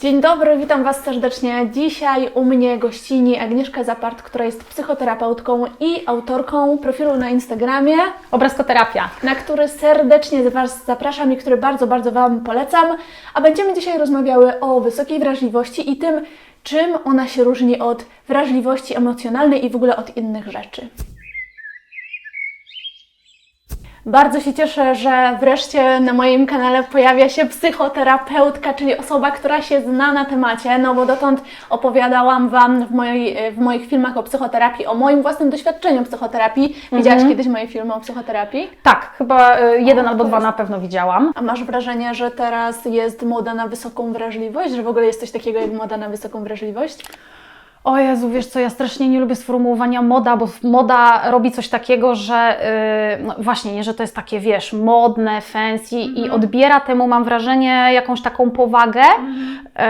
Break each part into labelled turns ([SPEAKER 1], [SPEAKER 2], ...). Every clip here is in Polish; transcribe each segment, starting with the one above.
[SPEAKER 1] Dzień dobry, witam Was serdecznie. Dzisiaj u mnie gościni Agnieszka Zapart, która jest psychoterapeutką i autorką profilu na Instagramie,
[SPEAKER 2] Obrazkoterapia.
[SPEAKER 1] na który serdecznie Was zapraszam i który bardzo, bardzo Wam polecam. A będziemy dzisiaj rozmawiały o wysokiej wrażliwości i tym, czym ona się różni od wrażliwości emocjonalnej i w ogóle od innych rzeczy. Bardzo się cieszę, że wreszcie na moim kanale pojawia się psychoterapeutka, czyli osoba, która się zna na temacie, no bo dotąd opowiadałam Wam w, mojej, w moich filmach o psychoterapii, o moim własnym doświadczeniu psychoterapii. Widziałaś kiedyś moje filmy o psychoterapii?
[SPEAKER 2] Tak, chyba y, jeden albo dwa na pewno widziałam.
[SPEAKER 1] A masz wrażenie, że teraz jest moda na wysoką wrażliwość? Że w ogóle jest coś takiego jak moda na wysoką wrażliwość?
[SPEAKER 2] O Jezu, wiesz co, ja strasznie nie lubię sformułowania moda, bo moda robi coś takiego, że yy, no właśnie, nie, że to jest takie, wiesz, modne, fancy i odbiera temu, mam wrażenie, jakąś taką powagę, yy,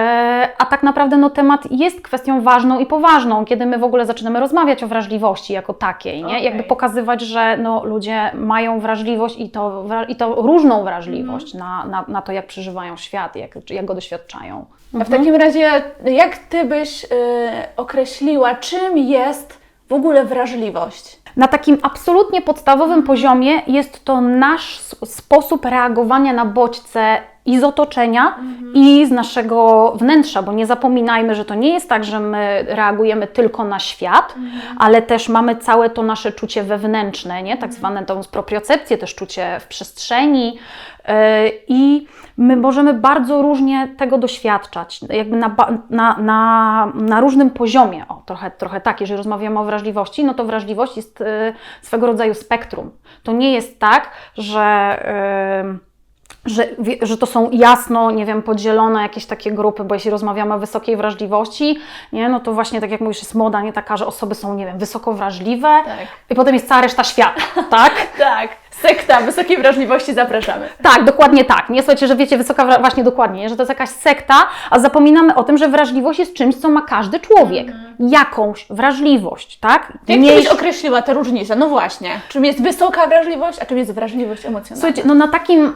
[SPEAKER 2] a tak naprawdę no, temat jest kwestią ważną i poważną, kiedy my w ogóle zaczynamy rozmawiać o wrażliwości jako takiej, nie?
[SPEAKER 1] Okej.
[SPEAKER 2] Jakby pokazywać, że no, ludzie mają wrażliwość i to, i to różną wrażliwość na, na, na to, jak przeżywają świat, jak, jak go doświadczają.
[SPEAKER 1] A w takim razie, jak Ty byś y, określiła, czym jest w ogóle wrażliwość?
[SPEAKER 2] Na takim absolutnie podstawowym poziomie jest to nasz sposób reagowania na bodźce i z otoczenia, i z naszego wnętrza, bo nie zapominajmy, że to nie jest tak, że my reagujemy tylko na świat, ale też mamy całe to nasze czucie wewnętrzne, nie? tak zwane tą propriocepcję, też czucie w przestrzeni i my możemy bardzo różnie tego doświadczać, jakby na, na, na, na różnym poziomie. O, trochę, trochę tak, jeżeli rozmawiamy o wrażliwości, no to wrażliwość jest y, swego rodzaju spektrum. To nie jest tak, że. Że, że to są jasno, nie wiem, podzielone jakieś takie grupy, bo jeśli rozmawiamy o wysokiej wrażliwości, nie, no to właśnie tak jak mówisz, jest moda, nie taka, że osoby są, nie wiem, wysoko wrażliwe
[SPEAKER 1] Tak.
[SPEAKER 2] i potem jest cała reszta świata, tak?
[SPEAKER 1] Tak, sekta wysokiej wrażliwości zapraszamy.
[SPEAKER 2] Tak, dokładnie tak. Nie słuchajcie, że wiecie, wysoka, właśnie dokładnie, że to jest jakaś sekta, a zapominamy o tym, że wrażliwość jest czymś, co ma każdy człowiek. Jakąś wrażliwość, tak?
[SPEAKER 1] Jak Ty
[SPEAKER 2] Mniejsz-
[SPEAKER 1] byś określiła te różnice? No właśnie. Czym jest wysoka wrażliwość, a czym jest wrażliwość emocjonalna?
[SPEAKER 2] Słuchajcie, no na takim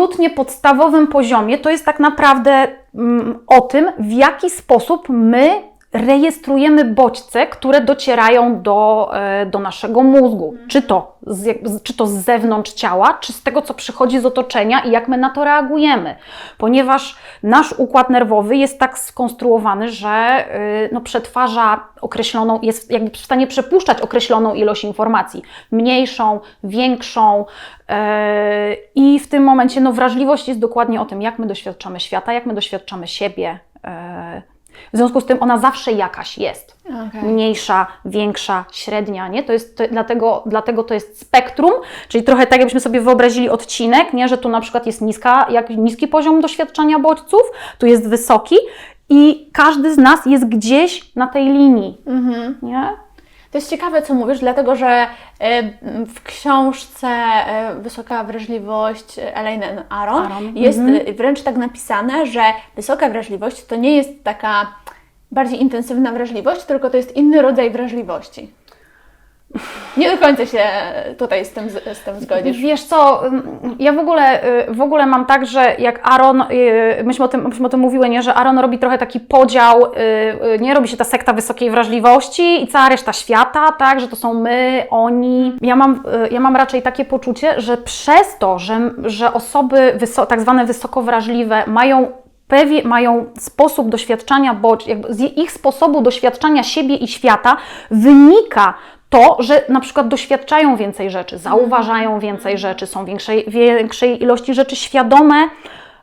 [SPEAKER 2] absolutnie podstawowym poziomie to jest tak naprawdę mm, o tym, w jaki sposób my rejestrujemy bodźce, które docierają do, e, do naszego mózgu. Czy to, z, czy to z zewnątrz ciała, czy z tego, co przychodzi z otoczenia i jak my na to reagujemy. Ponieważ nasz układ nerwowy jest tak skonstruowany, że y, no, przetwarza określoną, jest jakby w stanie przepuszczać określoną ilość informacji. Mniejszą, większą. e, I w tym momencie no, wrażliwość jest dokładnie o tym, jak my doświadczamy świata, jak my doświadczamy siebie. e, W związku z tym ona zawsze jakaś jest.
[SPEAKER 1] Okej.
[SPEAKER 2] Mniejsza, większa, średnia, nie? To jest, to, dlatego, dlatego to jest spektrum, czyli trochę tak jakbyśmy sobie wyobrazili odcinek, nie? Że tu na przykład jest niska, jak, niski poziom doświadczenia bodźców, tu jest wysoki i każdy z nas jest gdzieś na tej linii, nie?
[SPEAKER 1] To jest ciekawe, co mówisz, dlatego że e, w książce e, Wysoka wrażliwość Elaine Aron,
[SPEAKER 2] Aron,
[SPEAKER 1] jest
[SPEAKER 2] mhm.
[SPEAKER 1] wręcz tak napisane, że wysoka wrażliwość to nie jest taka bardziej intensywna wrażliwość, tylko to jest inny rodzaj wrażliwości. Nie do końca się tutaj z tym, z tym zgodzisz.
[SPEAKER 2] Wiesz co, ja w ogóle, y, w ogóle mam tak, że jak Aaron, y, myśmy o, tym, myśmy o tym mówiły, nie, że Aaron robi trochę taki podział, y, nie robi się ta sekta wysokiej wrażliwości i cała reszta świata, tak, że to są my, oni. Ja mam, ja mam raczej takie poczucie, że przez to, że, że osoby wyso, tak zwane wysoko wrażliwe mają mają sposób doświadczania, bo jakby z ich sposobu doświadczania siebie i świata wynika to, że na przykład doświadczają więcej rzeczy, zauważają więcej rzeczy, są większej, większej ilości rzeczy świadome,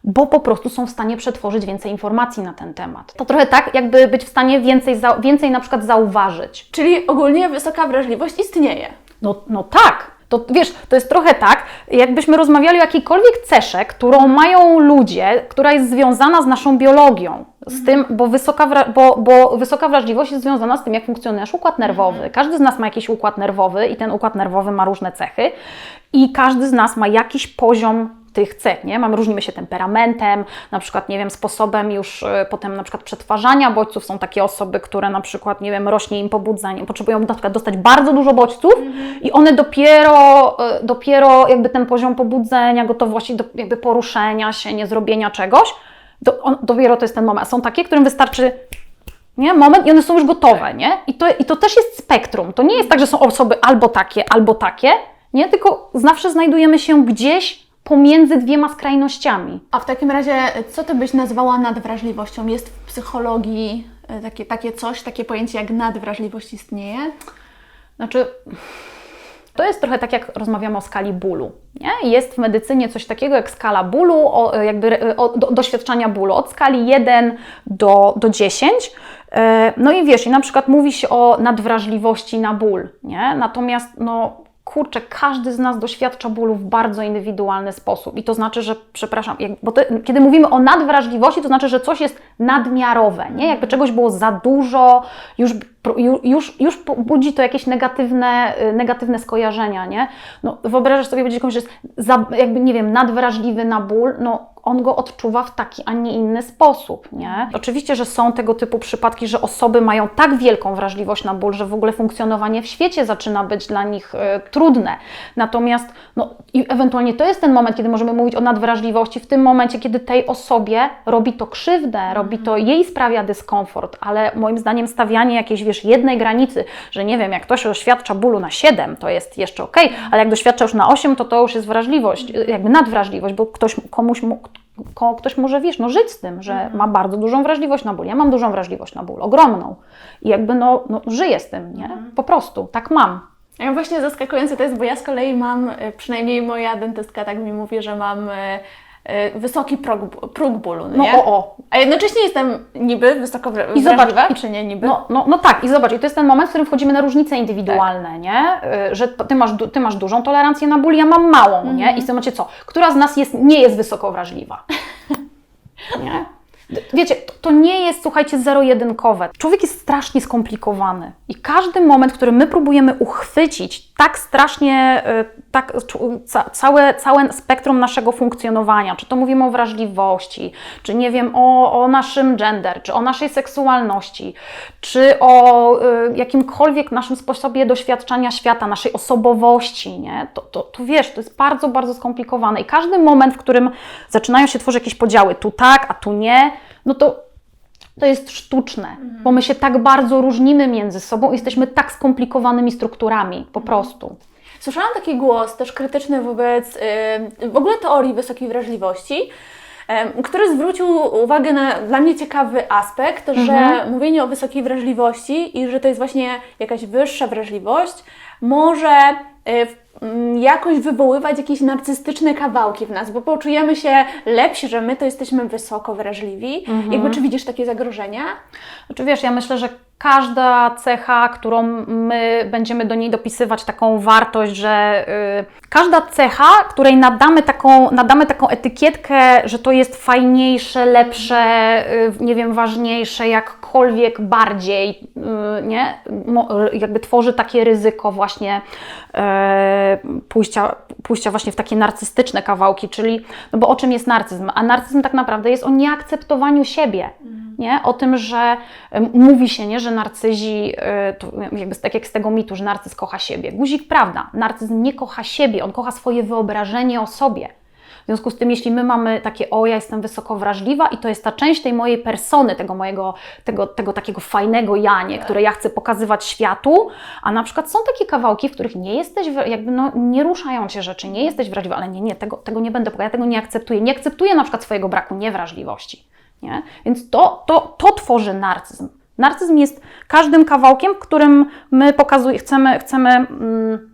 [SPEAKER 2] bo po prostu są w stanie przetworzyć więcej informacji na ten temat. To trochę tak, jakby być w stanie więcej, więcej na przykład zauważyć.
[SPEAKER 1] Czyli ogólnie wysoka wrażliwość istnieje.
[SPEAKER 2] No, no tak. To wiesz, to jest trochę tak, jakbyśmy rozmawiali o jakiejkolwiek cesze, którą mają ludzie, która jest związana z naszą biologią, z tym, bo wysoka, bo, bo wysoka wrażliwość jest związana z tym, jak funkcjonuje nasz układ nerwowy. Każdy z nas ma jakiś układ nerwowy i ten układ nerwowy ma różne cechy i każdy z nas ma jakiś poziom tych cech, nie? Mamy, różnimy się temperamentem, na przykład, nie wiem, sposobem już y, potem na przykład przetwarzania bodźców. Są takie osoby, które na przykład, nie wiem, rośnie im pobudzenie, potrzebują na przykład dostać bardzo dużo bodźców i one dopiero, y, dopiero jakby ten poziom pobudzenia, gotowości do jakby poruszenia się, nie zrobienia czegoś, do, on, dopiero to jest ten moment. A są takie, którym wystarczy nie? moment i one są już gotowe. Nie? I, to, I to też jest spektrum. To nie jest tak, że są osoby albo takie, albo takie, nie? tylko zawsze znajdujemy się gdzieś pomiędzy dwiema skrajnościami.
[SPEAKER 1] A w takim razie, co ty byś nazwała nadwrażliwością? Jest w psychologii e, takie, takie coś, takie pojęcie jak nadwrażliwość istnieje?
[SPEAKER 2] Znaczy, to jest trochę tak, jak rozmawiamy o skali bólu. Nie? Jest w medycynie coś takiego jak skala bólu, o, jakby re- o, do, doświadczania bólu, od skali 1 do, do 10. E, No i wiesz, i na przykład mówi się o nadwrażliwości na ból, nie? Natomiast no kurczę, każdy z nas doświadcza bólu w bardzo indywidualny sposób. I to znaczy, że, przepraszam, bo to, kiedy mówimy o nadwrażliwości, to znaczy, że coś jest nadmiarowe, nie? Jakby czegoś było za dużo, już, ju- już, już budzi to jakieś negatywne, y, negatywne skojarzenia, nie? No, wyobrażasz sobie, będzie komuś, że jest za, jakby, nie wiem, nadwrażliwy na ból, no on go odczuwa w taki, a nie inny sposób, nie? Oczywiście, że są tego typu przypadki, że osoby mają tak wielką wrażliwość na ból, że w ogóle funkcjonowanie w świecie zaczyna być dla nich e, trudne. Natomiast, no i ewentualnie to jest ten moment, kiedy możemy mówić o nadwrażliwości, w tym momencie, kiedy tej osobie robi to krzywdę, robi to jej sprawia dyskomfort, ale moim zdaniem stawianie jakiejś, wiesz, jednej granicy, że nie wiem, jak ktoś doświadcza bólu na 7, to jest jeszcze ok, ale jak doświadcza już na 8, to to już jest wrażliwość, jakby nadwrażliwość, bo ktoś komuś mu, ko, ktoś może, wiesz, no żyć z tym, że ma bardzo dużą wrażliwość na ból. Ja mam dużą wrażliwość na ból, ogromną. I jakby no, no żyję z tym, nie? Po prostu, tak mam.
[SPEAKER 1] Ja właśnie zaskakujące to jest, bo ja z kolei mam, e, przynajmniej moja dentystka tak mi mówi, że mam e, wysoki próg, próg bólu, no
[SPEAKER 2] No
[SPEAKER 1] nie?
[SPEAKER 2] o, o.
[SPEAKER 1] A jednocześnie jestem niby wysoko
[SPEAKER 2] I zobacz, i-
[SPEAKER 1] czy nie niby?
[SPEAKER 2] No, no, no tak, i zobacz, i to jest ten moment, w którym wchodzimy na różnice indywidualne, nie? Y, Że ty masz, ty masz dużą tolerancję na ból, ja mam małą, nie? I w tym momencie co? Która z nas jest, nie jest wysoko wrażliwa? nie? Wiecie, to, to nie jest, słuchajcie, zero-jedynkowe. Człowiek jest strasznie skomplikowany i każdy moment, który my próbujemy uchwycić tak strasznie, y, tak, ca, całe, całe spektrum naszego funkcjonowania, czy to mówimy o wrażliwości, czy nie wiem, o, o naszym gender, czy o naszej seksualności, czy o y, jakimkolwiek naszym sposobie doświadczania świata, naszej osobowości, nie? To, to, to wiesz, to jest bardzo, bardzo skomplikowane i każdy moment, w którym zaczynają się tworzyć jakieś podziały, tu tak, a tu nie, no to to jest sztuczne, bo my się tak bardzo różnimy między sobą i jesteśmy tak skomplikowanymi strukturami, po prostu.
[SPEAKER 1] Słyszałam taki głos też krytyczny wobec y, w ogóle teorii wysokiej wrażliwości, em, który zwrócił uwagę na dla mnie ciekawy aspekt, że mówienie o wysokiej wrażliwości i że to jest właśnie jakaś wyższa wrażliwość, może y, mm, jakoś wywoływać jakieś narcystyczne kawałki w nas, bo poczujemy się lepsi, że my to jesteśmy wysoko wrażliwi. Jakby czy widzisz takie zagrożenia?
[SPEAKER 2] Znaczy wiesz, ja myślę, że każda cecha, którą my będziemy do niej dopisywać taką wartość, że y, każda cecha, której nadamy taką, nadamy taką etykietkę, że to jest fajniejsze, lepsze, y, nie wiem, ważniejsze, jakkolwiek bardziej, y, nie? Mo, jakby tworzy takie ryzyko właśnie y, pójścia, pójścia właśnie w takie narcystyczne kawałki, czyli, no bo o czym jest narcyzm? A narcyzm tak naprawdę jest o nieakceptowaniu siebie, nie? O tym, że mówi się, nie, że narcyzi, y, to jakby tak jak z tego mitu, że narcyz kocha siebie. Guzik, prawda, narcyz nie kocha siebie, on kocha swoje wyobrażenie o sobie. W związku z tym, jeśli my mamy takie, o ja jestem wysoko wrażliwa i to jest ta część tej mojej persony, tego mojego, tego, tego takiego fajnego ja, nie, które ja chcę pokazywać światu, a na przykład są takie kawałki, w których nie jesteś, jakby no, nie ruszają Cię rzeczy, nie jesteś wrażliwa, ale nie, nie, tego, tego nie będę ja tego nie akceptuję, nie akceptuję na przykład swojego braku niewrażliwości, nie? Więc to, to, to tworzy narcyzm. Narcyzm jest każdym kawałkiem, w którym my pokazujemy, chcemy, chcemy mm,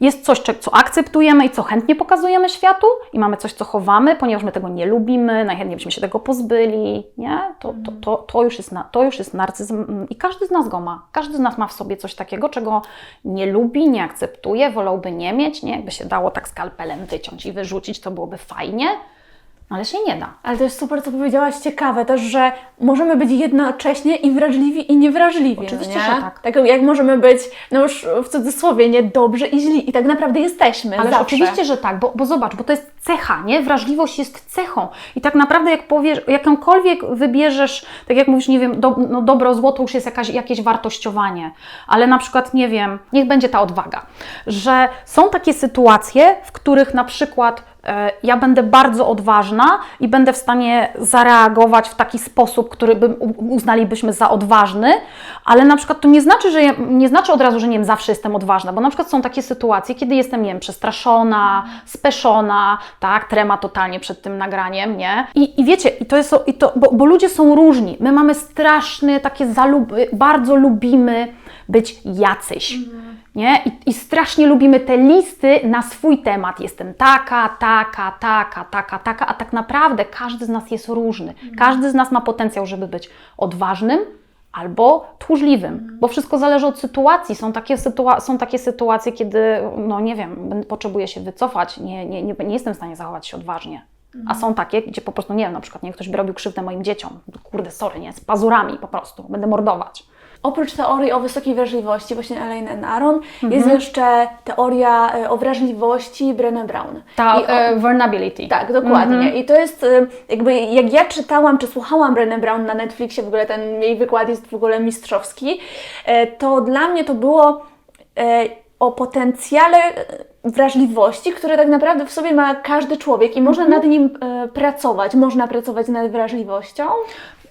[SPEAKER 2] jest coś, co akceptujemy i co chętnie pokazujemy światu, i mamy coś, co chowamy, ponieważ my tego nie lubimy, najchętniej byśmy się tego pozbyli, nie? To, to, to, to, już, jest to już jest narcyzm i każdy z nas go ma. Każdy z nas ma w sobie coś takiego, czego nie lubi, nie akceptuje, wolałby nie mieć, nie? Jakby się dało tak skalpelem wyciąć i wyrzucić, to byłoby fajnie, ale się nie da.
[SPEAKER 1] Ale to jest super, co powiedziałaś, ciekawe też, że możemy być jednocześnie i wrażliwi, i niewrażliwi.
[SPEAKER 2] Oczywiście,
[SPEAKER 1] no nie?
[SPEAKER 2] że tak.
[SPEAKER 1] Tak jak możemy być, no już w cudzysłowie, nie dobrzy i źli. I tak naprawdę jesteśmy
[SPEAKER 2] Ale oczywiście, że tak, bo, bo zobacz, bo to jest cecha, nie? Wrażliwość jest cechą. I tak naprawdę jak powiesz, jakąkolwiek wybierzesz, tak jak mówisz, nie wiem, do, no dobro, złoto już jest jakaś, jakieś wartościowanie, ale na przykład, nie wiem, niech będzie ta odwaga, że są takie sytuacje, w których na przykład ja będę bardzo odważna i będę w stanie zareagować w taki sposób, który bym u- uznalibyśmy za odważny, ale na przykład to nie znaczy, że ja, nie znaczy od razu, że nie wiem, zawsze jestem odważna, bo na przykład są takie sytuacje, kiedy jestem, nie wiem, przestraszona, speszona, tak, trema totalnie przed tym nagraniem, nie? I, i wiecie, i to jest, i to, bo, bo ludzie są różni. My mamy straszne takie zaluby, bardzo lubimy być jacyś. Nie? I, I strasznie lubimy te listy na swój temat. Jestem taka, taka, taka, taka, taka, a tak naprawdę każdy z nas jest różny. Każdy z nas ma potencjał, żeby być odważnym albo tchórzliwym, bo wszystko zależy od sytuacji. Są takie, sytua- są takie sytuacje, kiedy, no nie wiem, potrzebuję się wycofać, nie, nie, nie, nie jestem w stanie zachować się odważnie. A są takie, gdzie po prostu, nie wiem, na przykład nie, ktoś by robił krzywdę moim dzieciom. Kurde, sorry, nie, z pazurami po prostu, będę mordować.
[SPEAKER 1] Oprócz teorii o wysokiej wrażliwości, właśnie Elaine and Aaron,
[SPEAKER 2] Mhm.
[SPEAKER 1] jest jeszcze teoria e, o wrażliwości Brené Brown.
[SPEAKER 2] Ta
[SPEAKER 1] I o-
[SPEAKER 2] e, vulnerability.
[SPEAKER 1] Tak, dokładnie. I to jest e, jakby, jak ja czytałam czy słuchałam Brené Brown na Netflixie, w ogóle ten jej wykład jest w ogóle mistrzowski, to dla mnie to było o potencjale wrażliwości, który tak naprawdę w sobie ma każdy człowiek i można nad nim e, pracować, można pracować nad wrażliwością.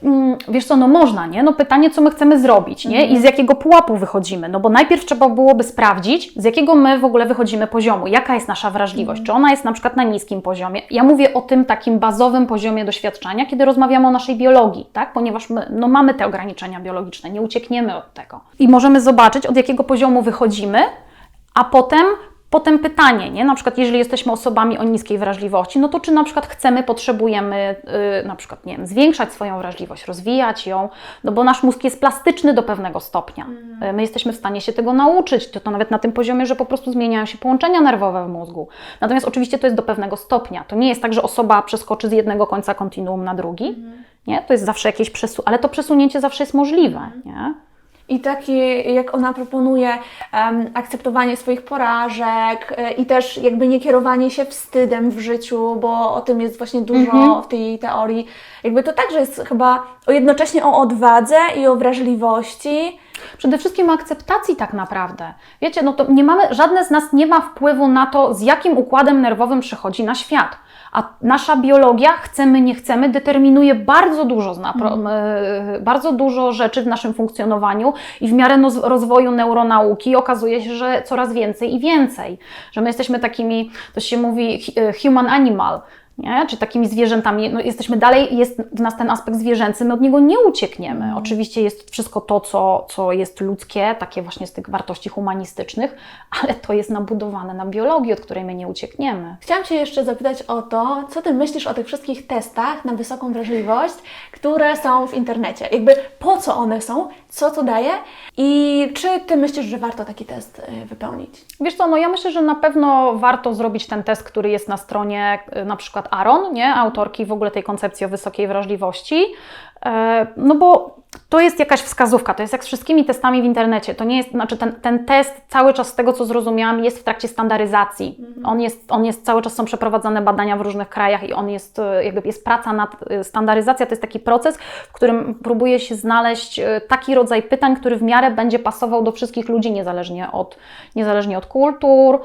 [SPEAKER 2] Mm, Wiesz co, no można, nie? No pytanie, co my chcemy zrobić, nie? I z jakiego pułapu wychodzimy? No bo najpierw trzeba byłoby sprawdzić, z jakiego my w ogóle wychodzimy poziomu, jaka jest nasza wrażliwość, czy ona jest na przykład na niskim poziomie. Ja mówię o tym takim bazowym poziomie doświadczenia, kiedy rozmawiamy o naszej biologii, tak? Ponieważ my no, mamy te ograniczenia biologiczne, nie uciekniemy od tego. I możemy zobaczyć, od jakiego poziomu wychodzimy, a potem Potem pytanie, nie? Na przykład, jeżeli jesteśmy osobami o niskiej wrażliwości, no to czy na przykład chcemy, potrzebujemy yy, na przykład, nie wiem, zwiększać swoją wrażliwość, rozwijać ją, no bo nasz mózg jest plastyczny do pewnego stopnia. Yy, My jesteśmy w stanie się tego nauczyć, to, to nawet na tym poziomie, że po prostu zmieniają się połączenia nerwowe w mózgu. Natomiast oczywiście to jest do pewnego stopnia. To nie jest tak, że osoba przeskoczy z jednego końca kontinuum na drugi, nie? To jest zawsze jakieś przesu, ale to przesunięcie zawsze jest możliwe, nie?
[SPEAKER 1] I takie, jak ona proponuje, em, akceptowanie swoich porażek e, i też jakby nie kierowanie się wstydem w życiu, bo o tym jest właśnie dużo
[SPEAKER 2] Mhm.
[SPEAKER 1] w tej teorii. Jakby to także jest chyba o jednocześnie o odwadze i o wrażliwości.
[SPEAKER 2] Przede wszystkim o akceptacji tak naprawdę. Wiecie, no to nie mamy, żadne z nas nie ma wpływu na to, z jakim układem nerwowym przychodzi na świat. A nasza biologia, chcemy, nie chcemy, determinuje bardzo dużo, zna, pro, e, bardzo dużo rzeczy w naszym funkcjonowaniu i w miarę rozwoju neuronauki. Okazuje się, że coraz więcej i więcej. Że my jesteśmy takimi, to się mówi e, human animal, nie? czy takimi zwierzętami, no jesteśmy dalej, jest w nas ten aspekt zwierzęcy, my od niego nie uciekniemy. Oczywiście jest wszystko to, co, co jest ludzkie, takie właśnie z tych wartości humanistycznych, ale to jest nabudowane na biologii, od której my nie uciekniemy.
[SPEAKER 1] Chciałam Cię jeszcze zapytać o to, co Ty myślisz o tych wszystkich testach na wysoką wrażliwość, które są w internecie. Jakby po co one są, co to daje i czy Ty myślisz, że warto taki test e, wypełnić?
[SPEAKER 2] Wiesz co, no ja myślę, że na pewno warto zrobić ten test, który jest na stronie y, na przykład Aaron, nie? autorki w ogóle tej koncepcji o wysokiej wrażliwości, no bo to jest jakaś wskazówka, to jest jak z wszystkimi testami w internecie, to nie jest, znaczy ten, ten test cały czas z tego co zrozumiałam jest w trakcie standaryzacji, on, jest, on jest, cały czas są przeprowadzane badania w różnych krajach i on jest, e, jakby jest praca nad, e, standaryzacja to jest taki proces, w którym próbuje się znaleźć e, taki rodzaj pytań, który w miarę będzie pasował do wszystkich ludzi, niezależnie od, niezależnie od kultur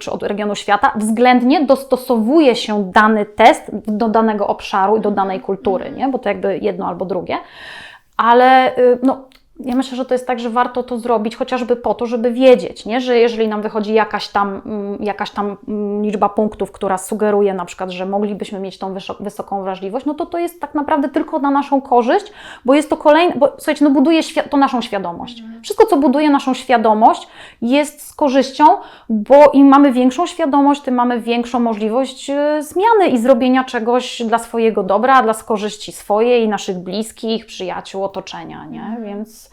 [SPEAKER 2] czy od regionu świata, względnie dostosowuje się dany test do danego obszaru i do danej kultury, nie? Bo to jakby jedno albo drugie. Ale y, no, ja myślę, że to jest tak, że warto to zrobić chociażby po to, żeby wiedzieć, nie? że jeżeli nam wychodzi jakaś tam, mm, jakaś tam mm, liczba punktów, która sugeruje na przykład, że moglibyśmy mieć tą wysoką wrażliwość, no to to jest tak naprawdę tylko na naszą korzyść, bo jest to kolejne, bo słuchajcie, no buduje to naszą świadomość. Wszystko, co buduje naszą świadomość jest z korzyścią, bo im mamy większą świadomość, tym mamy większą możliwość y, zmiany i zrobienia czegoś dla swojego dobra, dla korzyści swojej, naszych bliskich, przyjaciół, otoczenia, nie? Więc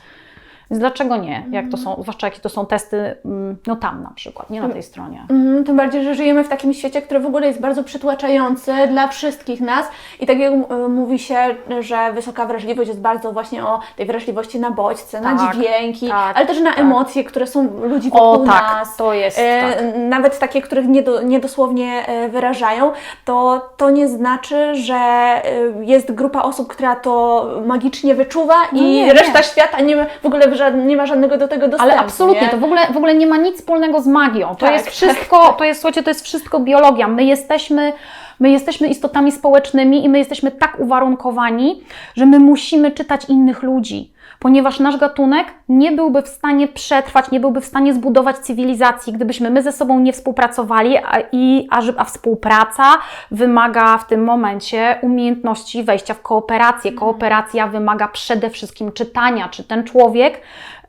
[SPEAKER 2] Więc dlaczego nie? Jak to są, zwłaszcza jakie to są testy, mm, no tam na przykład, nie na tej stronie.
[SPEAKER 1] Mhm, tym bardziej, że żyjemy w takim świecie, który w ogóle jest bardzo przytłaczający dla wszystkich nas i tak jak y, mówi się, że wysoka wrażliwość jest bardzo właśnie o tej wrażliwości na bodźce, na
[SPEAKER 2] Tak,
[SPEAKER 1] dźwięki,
[SPEAKER 2] tak,
[SPEAKER 1] ale też na
[SPEAKER 2] tak.
[SPEAKER 1] emocje, które są ludzi
[SPEAKER 2] O
[SPEAKER 1] wokół
[SPEAKER 2] tak,
[SPEAKER 1] nas.
[SPEAKER 2] to jest
[SPEAKER 1] E,
[SPEAKER 2] tak.
[SPEAKER 1] Nawet takie, których niedo, niedosłownie e, wyrażają, to, to nie znaczy, że e, jest grupa osób, która to magicznie wyczuwa
[SPEAKER 2] No
[SPEAKER 1] i
[SPEAKER 2] nie,
[SPEAKER 1] reszta
[SPEAKER 2] nie.
[SPEAKER 1] świata nie w ogóle ża- nie ma żadnego do tego dostępu.
[SPEAKER 2] Ale absolutnie,
[SPEAKER 1] nie?
[SPEAKER 2] to w ogóle, w ogóle nie ma nic wspólnego z magią. To
[SPEAKER 1] Tak,
[SPEAKER 2] jest
[SPEAKER 1] tak,
[SPEAKER 2] wszystko, to jest, słuchajcie, to jest wszystko biologia. My jesteśmy, my jesteśmy istotami społecznymi i my jesteśmy tak uwarunkowani, że my musimy czytać innych ludzi. Ponieważ nasz gatunek nie byłby w stanie przetrwać, nie byłby w stanie zbudować cywilizacji, gdybyśmy my ze sobą nie współpracowali, a, i, a, a współpraca wymaga w tym momencie umiejętności wejścia w kooperację. Kooperacja wymaga przede wszystkim czytania, czy ten człowiek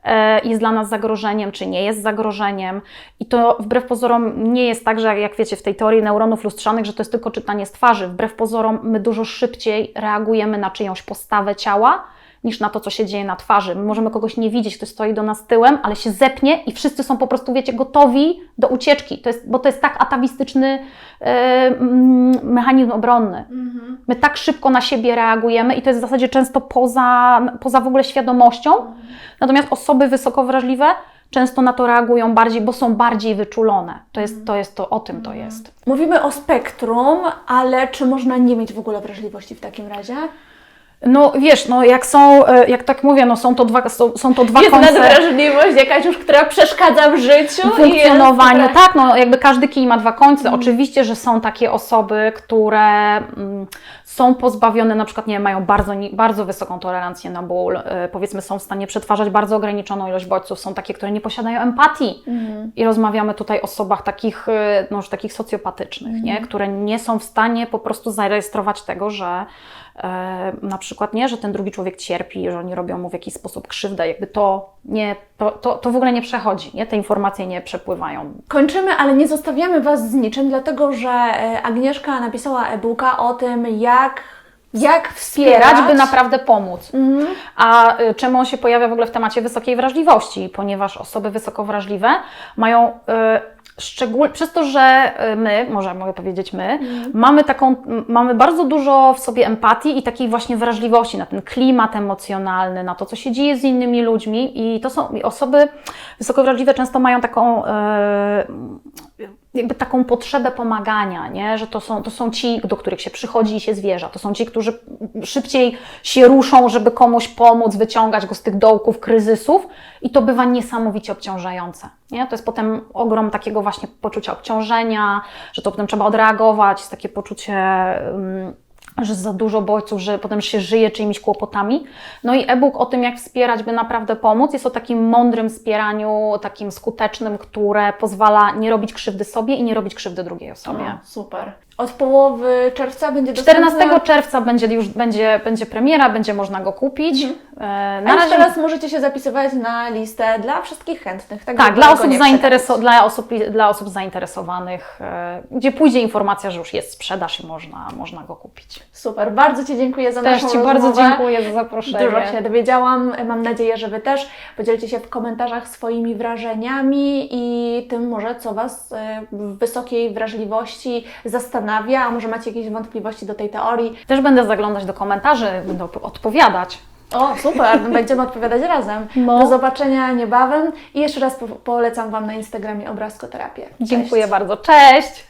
[SPEAKER 2] e, jest dla nas zagrożeniem, czy nie jest zagrożeniem. I to wbrew pozorom nie jest tak, że jak wiecie w tej teorii neuronów lustrzanych, że to jest tylko czytanie z twarzy. Wbrew pozorom my dużo szybciej reagujemy na czyjąś postawę ciała, niż na to, co się dzieje na twarzy. My możemy kogoś nie widzieć, ktoś stoi do nas tyłem, ale się zepnie i wszyscy są po prostu, wiecie, gotowi do ucieczki. To jest, bo to jest tak atawistyczny mm, mechanizm obronny. My tak szybko na siebie reagujemy i to jest w zasadzie często poza, poza w ogóle świadomością. Natomiast osoby wysoko wrażliwe często na to reagują bardziej, bo są bardziej wyczulone. To jest to, jest to o tym to jest.
[SPEAKER 1] Mówimy o spektrum, ale czy można nie mieć w ogóle wrażliwości w takim razie?
[SPEAKER 2] No wiesz, no jak są, e, jak tak mówię, no są to dwa, są, są to dwa
[SPEAKER 1] Jest
[SPEAKER 2] końce
[SPEAKER 1] nadwrażliwość jakaś już, która przeszkadza w życiu
[SPEAKER 2] w funkcjonowaniu.
[SPEAKER 1] jest...
[SPEAKER 2] Tak, no jakby każdy kij ma dwa końce. Oczywiście, że są takie osoby, które mm, są pozbawione, na przykład nie mają bardzo, bardzo wysoką tolerancję na ból, e, powiedzmy są w stanie przetwarzać bardzo ograniczoną ilość bodźców, są takie, które nie posiadają empatii. I rozmawiamy tutaj o osobach takich, e, no już takich socjopatycznych, nie? które nie są w stanie po prostu zarejestrować tego, że na przykład nie, że ten drugi człowiek cierpi, że oni robią mu w jakiś sposób krzywdę, jakby to nie, to, to, to w ogóle nie przechodzi, nie? te informacje nie przepływają.
[SPEAKER 1] Kończymy, ale nie zostawiamy Was z niczym, dlatego że e, Agnieszka napisała e-booka o tym, jak, jak wspierać,
[SPEAKER 2] Wspierać, by naprawdę pomóc.
[SPEAKER 1] Mhm.
[SPEAKER 2] A y, czemu on się pojawia w ogóle w temacie wysokiej wrażliwości? Ponieważ osoby wysoko wrażliwe mają y, szczególnie, przez to, że y, my, może mogę powiedzieć my, mamy taką, mamy bardzo dużo w sobie empatii i takiej właśnie wrażliwości na ten klimat emocjonalny, na to, co się dzieje z innymi ludźmi. I to są i osoby wysoko wrażliwe często mają taką y, jakby taką potrzebę pomagania, nie? że to są, to są ci, do których się przychodzi i się zwierza. To są ci, którzy szybciej się ruszą, żeby komuś pomóc, wyciągać go z tych dołków kryzysów i to bywa niesamowicie obciążające. Nie? To jest potem ogrom takiego właśnie poczucia obciążenia, że to potem trzeba odreagować, jest takie poczucie... Um, że za dużo bodźców, że potem się żyje czyimiś kłopotami. No i e-book o tym, jak wspierać, by naprawdę pomóc, jest o takim mądrym wspieraniu, takim skutecznym, które pozwala nie robić krzywdy sobie i nie robić krzywdy drugiej osobie.
[SPEAKER 1] O, super. Od połowy czerwca będzie
[SPEAKER 2] 14
[SPEAKER 1] dostępna...
[SPEAKER 2] czerwca będzie już będzie, będzie premiera, będzie można go kupić. E,
[SPEAKER 1] A
[SPEAKER 2] Na razie
[SPEAKER 1] teraz możecie się zapisywać na listę dla wszystkich chętnych. Tak,
[SPEAKER 2] tak, dla osób, zaintereso- dla, osób, dla osób zainteresowanych, e, gdzie pójdzie informacja, że już jest sprzedaż i można, można go kupić.
[SPEAKER 1] Super, bardzo Ci dziękuję za
[SPEAKER 2] Też
[SPEAKER 1] naszą
[SPEAKER 2] Ci bardzo
[SPEAKER 1] rozmowę.
[SPEAKER 2] dziękuję za zaproszenie.
[SPEAKER 1] Dużo się dowiedziałam. Mam nadzieję, że Wy też podzielcie się w komentarzach swoimi wrażeniami i tym może, co Was y, w wysokiej wrażliwości zastanawia, a może macie jakieś wątpliwości do tej teorii.
[SPEAKER 2] Też będę zaglądać do komentarzy, będę odpowiadać.
[SPEAKER 1] O, super, będziemy odpowiadać razem.
[SPEAKER 2] No.
[SPEAKER 1] Do zobaczenia niebawem i jeszcze raz po- polecam Wam na Instagramie obrazkoterapię. Cześć.
[SPEAKER 2] Dziękuję bardzo. Cześć!